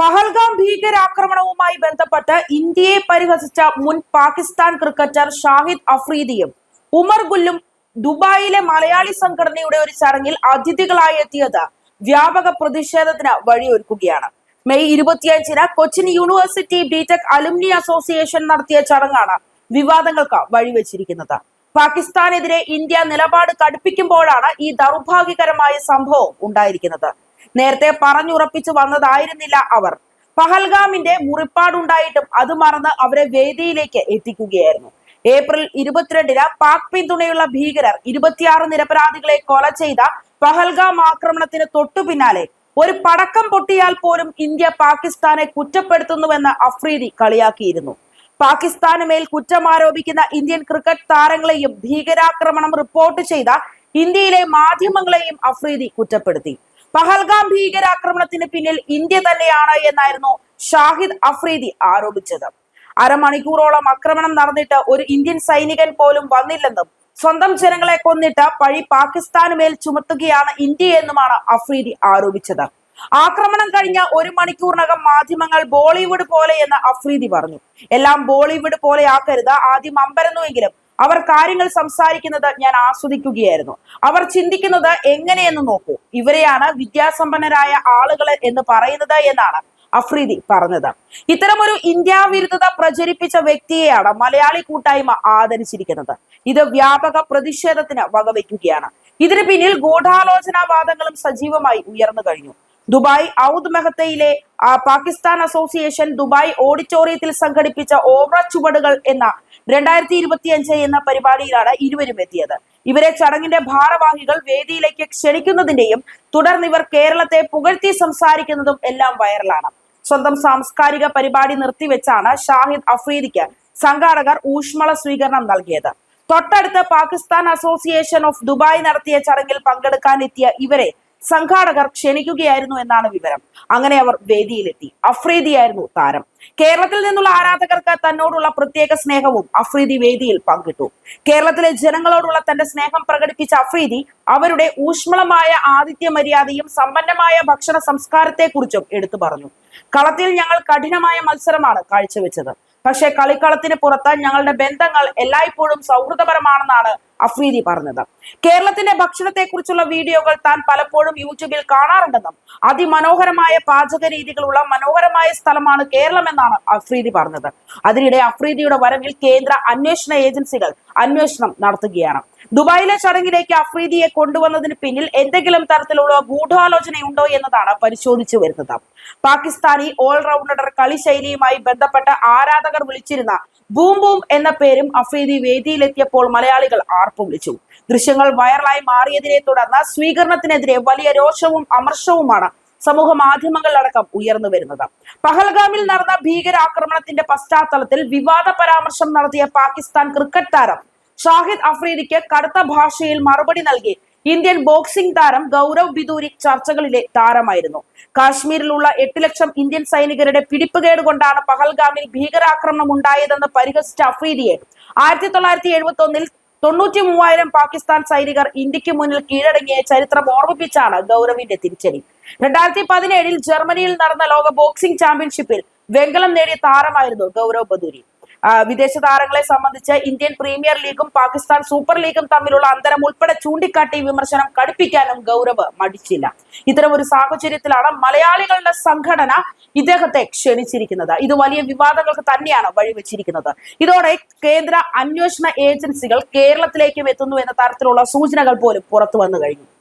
പഹൽഗാം ഭീകരാക്രമണവുമായി ബന്ധപ്പെട്ട് ഇന്ത്യയെ പരിഹസിച്ച മുൻ പാകിസ്ഥാൻ ക്രിക്കറ്റർ ഷാഹിദ് അഫ്രീദിയും ഉമർ ഗുല്ലും ദുബായിലെ മലയാളി സംഘടനയുടെ ഒരു ചടങ്ങിൽ അതിഥികളായി എത്തിയത് വ്യാപക പ്രതിഷേധത്തിന് വഴിയൊരുക്കുകയാണ്. മെയ് ഇരുപത്തിയഞ്ചിന് Cochin university BTech alumni association നടത്തിയ ചടങ്ങാണ് വിവാദങ്ങൾക്ക് വഴിവെച്ചിരിക്കുന്നത്. പാകിസ്ഥാനെതിരെ ഇന്ത്യ നിലപാട് കടുപ്പിക്കുമ്പോഴാണ് ഈ ദൗർഭാഗ്യകരമായ സംഭവം ഉണ്ടായിരിക്കുന്നത്. നേരത്തെ പറഞ്ഞുറപ്പിച്ചു വന്നതായിരുന്നില്ല അവർ. പഹൽഗാമിന്റെ മുറിപ്പാടുണ്ടായിട്ടും അത് മറന്ന് അവരെ വേദിയിലേക്ക് എത്തിക്കുകയായിരുന്നു. ഏപ്രിൽ ഇരുപത്തിരണ്ടിന് പാക് പിന്തുണയുള്ള ഭീകരർ ഇരുപത്തിയാറ് നിരപരാധികളെ കൊല ചെയ്ത പഹൽഗാം ആക്രമണത്തിന് തൊട്ടു പിന്നാലെ ഒരു പടക്കം പൊട്ടിയാൽ പോലും ഇന്ത്യ പാകിസ്ഥാനെ കുറ്റപ്പെടുത്തുന്നുവെന്ന് അഫ്രീദി കളിയാക്കിയിരുന്നു. പാകിസ്ഥാന് മേൽ കുറ്റം ആരോപിക്കുന്ന ഇന്ത്യൻ ക്രിക്കറ്റ് താരങ്ങളെയും ഭീകരാക്രമണം റിപ്പോർട്ട് ചെയ്ത ഇന്ത്യയിലെ മാധ്യമങ്ങളെയും അഫ്രീദി കുറ്റപ്പെടുത്തി. പഹൽഗാം ഭീകരാക്രമണത്തിന് പിന്നിൽ ഇന്ത്യ തന്നെയാണ് എന്നായിരുന്നു ഷാഹിദ് അഫ്രീദി ആരോപിച്ചത്. അരമണിക്കൂറോളം ആക്രമണം നടന്നിട്ട് ഒരു ഇന്ത്യൻ സൈനികൻ പോലും വന്നില്ലെന്നും സ്വന്തം ജനങ്ങളെ കൊന്നിട്ട് പഴി പാകിസ്ഥാന് മേൽ ചുമത്തുകയാണ് ഇന്ത്യ എന്നുമാണ് അഫ്രീദി ആരോപിച്ചത്. ആക്രമണം കഴിഞ്ഞ ഒരു മണിക്കൂറിനകം മാധ്യമങ്ങൾ ബോളിവുഡ് പോലെ എന്ന് അഫ്രീദി പറഞ്ഞു. എല്ലാം ബോളിവുഡ് പോലെ ആക്കരുത് ആദ്യം അമ്പരന്നുവെങ്കിലും അവർ കാര്യങ്ങൾ സംസാരിക്കുന്നത് ഞാൻ ആസ്വദിക്കുകയായിരുന്നു. അവർ ചിന്തിക്കുന്നത് എങ്ങനെയെന്ന് നോക്കൂ. ഇവരെയാണ് വിദ്യാസമ്പന്നരായ ആളുകൾ എന്ന് പറയുന്നത് എന്നാണ് അഫ്രീദി പറഞ്ഞത്. ഇത്തരമൊരു ഇന്ത്യ വിരുദ്ധത പ്രചരിപ്പിച്ച വ്യക്തിയെയാണ് മലയാളി കൂട്ടായ്മ ആദരിച്ചിരിക്കുന്നത്. ഇത് വ്യാപക പ്രതിഷേധത്തിന് വകവയ്ക്കുകയാണ് ഇതിന് പിന്നിൽ ഗൂഢാലോചനാവാദങ്ങളും സജീവമായി ഉയർന്നു കഴിഞ്ഞു. ദുബായ് ഔദ് മെഹത്തയിലെ പാകിസ്ഥാൻ അസോസിയേഷൻ ദുബായ് ഓഡിറ്റോറിയത്തിൽ സംഘടിപ്പിച്ച ഓവറ ചുവടുകൾ എന്ന രണ്ടായിരത്തി ഇരുപത്തിയഞ്ച് എന്ന പരിപാടിയിലാണ് ഇരുവരും എത്തിയത്. ഇവരെ ചടങ്ങിന്റെ ഭാരവാഹികൾ വേദിയിലേക്ക് ക്ഷണിക്കുന്നതിന്റെയും തുടർന്ന് ഇവർ കേരളത്തെ പുകഴ്ത്തി സംസാരിക്കുന്നതും എല്ലാം വൈറലാണ്. സ്വന്തം സാംസ്കാരിക പരിപാടി നിർത്തിവെച്ചാണ് ഷാഹിദ് അഫ്രീദിക്ക് സംഘാടകർ ഊഷ്മള സ്വീകരണം നൽകിയത്. തൊട്ടടുത്ത് പാകിസ്ഥാൻ അസോസിയേഷൻ ഓഫ് ദുബായ് നടത്തിയ ചടങ്ങിൽ പങ്കെടുക്കാൻ എത്തിയ ഇവരെ സംഘാടകർ ക്ഷണിക്കുകയായിരുന്നു എന്നാണ് വിവരം. അങ്ങനെ അവർ വേദിയിലെത്തി. അഫ്രീദിയായിരുന്നു താരം. കേരളത്തിൽ നിന്നുള്ള ആരാധകർക്ക് തന്നോടുള്ള പ്രത്യേക സ്നേഹവും അഫ്രീദി വേദിയിൽ പങ്കിട്ടു. കേരളത്തിലെ ജനങ്ങളോടുള്ള തന്റെ സ്നേഹം പ്രകടിപ്പിച്ച അഫ്രീദി അവരുടെ ഊഷ്മളമായ ആതിഥ്യ മര്യാദയും സമ്പന്നമായ ഭക്ഷണ സംസ്കാരത്തെക്കുറിച്ചും എടുത്തു പറഞ്ഞു. കളത്തിൽ ഞങ്ങൾ കഠിനമായ മത്സരമാണ് കാഴ്ചവെച്ചത്. പക്ഷേ കളിക്കളത്തിന് പുറത്ത് ഞങ്ങളുടെ ബന്ധങ്ങൾ എല്ലായ്പ്പോഴും സൗഹൃദപരമാണെന്നാണ് അഫ്രീദി പറഞ്ഞത്. കേരളത്തിന്റെ ഭക്ഷണത്തെക്കുറിച്ചുള്ള വീഡിയോകൾ താൻ പലപ്പോഴും യൂട്യൂബിൽ കാണാറുണ്ടെന്നും അതിമനോഹരമായ പാചക രീതികളുള്ള മനോഹരമായ സ്ഥലമാണ് കേരളം എന്നാണ് അഫ്രീദി പറഞ്ഞത്. അതിനിടെ അഫ്രീദിയുടെ വരവിൽ കേന്ദ്ര അന്വേഷണ ഏജൻസികൾ അന്വേഷണം നടത്തുകയാണ്. ദുബായിലെ ചടങ്ങിലേക്ക് അഫ്രീദിയെ കൊണ്ടുവന്നതിന് പിന്നിൽ എന്തെങ്കിലും തരത്തിലുള്ള ഗൂഢാലോചനയുണ്ടോ എന്നതാണ് പരിശോധിച്ചു വരുന്നത്. പാകിസ്ഥാനി ഓൾറൗണ്ടർ കളിശൈലിയുമായി ബന്ധപ്പെട്ട ആരാധകർ വിളിച്ചിരുന്ന ബൂം ബൂം എന്ന പേരും അഫ്രീദി വേദിയിലെത്തിയപ്പോൾ മലയാളികൾ ആർപ്പ് വിളിച്ചു. ദൃശ്യങ്ങൾ വൈറലായി മാറിയതിനെ തുടർന്ന് സ്വീകരണത്തിനെതിരെ വലിയ രോഷവും അമർഷവുമാണ് സമൂഹ മാധ്യമങ്ങളിലടക്കം ഉയർന്നു വരുന്നത്. പഹൽഗാമിൽ നടന്ന ഭീകരാക്രമണത്തിന്റെ പശ്ചാത്തലത്തിൽ വിവാദ പരാമർശം നടത്തിയ പാകിസ്ഥാൻ ക്രിക്കറ്റ് താരം ഷാഹിദ് അഫ്രീദിക്ക് കടുത്ത ഭാഷയിൽ മറുപടി നൽകി. ഇന്ത്യൻ ബോക്സിംഗ് താരം ഗൗരവ് ബിദൂരി ചർച്ചകളിലെ താരമായിരുന്നു. കാശ്മീരിലുള്ള എട്ട് ലക്ഷം ഇന്ത്യൻ സൈനികരുടെ പിടിപ്പുകേട് കൊണ്ടാണ് പഹൽഗാമിൽ ഭീകരാക്രമണം ഉണ്ടായതെന്ന് പരിഹസിച്ച അഫ്രീദിയെ ആയിരത്തി തൊള്ളായിരത്തി എഴുപത്തി ഒന്നിൽ തൊണ്ണൂറ്റി മൂവായിരം പാകിസ്ഥാൻ സൈനികർ ഇന്ത്യയ്ക്ക് മുന്നിൽ കീഴടങ്ങിയ ചരിത്രം ഓർമ്മിപ്പിച്ചാണ് ഗൗരവിന്റെ തിരിച്ചടി. രണ്ടായിരത്തി പതിനേഴിൽ ജർമ്മനിയിൽ നടന്ന ലോക ബോക്സിംഗ് ചാമ്പ്യൻഷിപ്പിൽ വെങ്കലം നേടിയ താരമായിരുന്നു ഗൗരവ് ബദൂരി. വിദേശ താരങ്ങളെ സംബന്ധിച്ച് ഇന്ത്യൻ പ്രീമിയർ ലീഗും പാകിസ്ഥാൻ സൂപ്പർ ലീഗും തമ്മിലുള്ള അന്തരം ഉൾപ്പെടെ ചൂണ്ടിക്കാട്ടി വിമർശനം കടുപ്പിക്കാനും ഗൗരവ് മടിച്ചില്ല. ഇത്തരം ഒരു സാഹചര്യത്തിലാണ് മലയാളികളുടെ സംഘടന ഇദ്ദേഹത്തെ ക്ഷണിച്ചിരിക്കുന്നത്. ഇത് വലിയ വിവാദങ്ങൾക്ക് തന്നെയാണ് വഴിവെച്ചിരിക്കുന്നത്. ഇതോടെ കേന്ദ്ര അന്വേഷണ ഏജൻസികൾ കേരളത്തിലേക്കും എത്തുന്നു എന്ന തരത്തിലുള്ള സൂചനകൾ പോലും പുറത്തു വന്നു കഴിഞ്ഞു.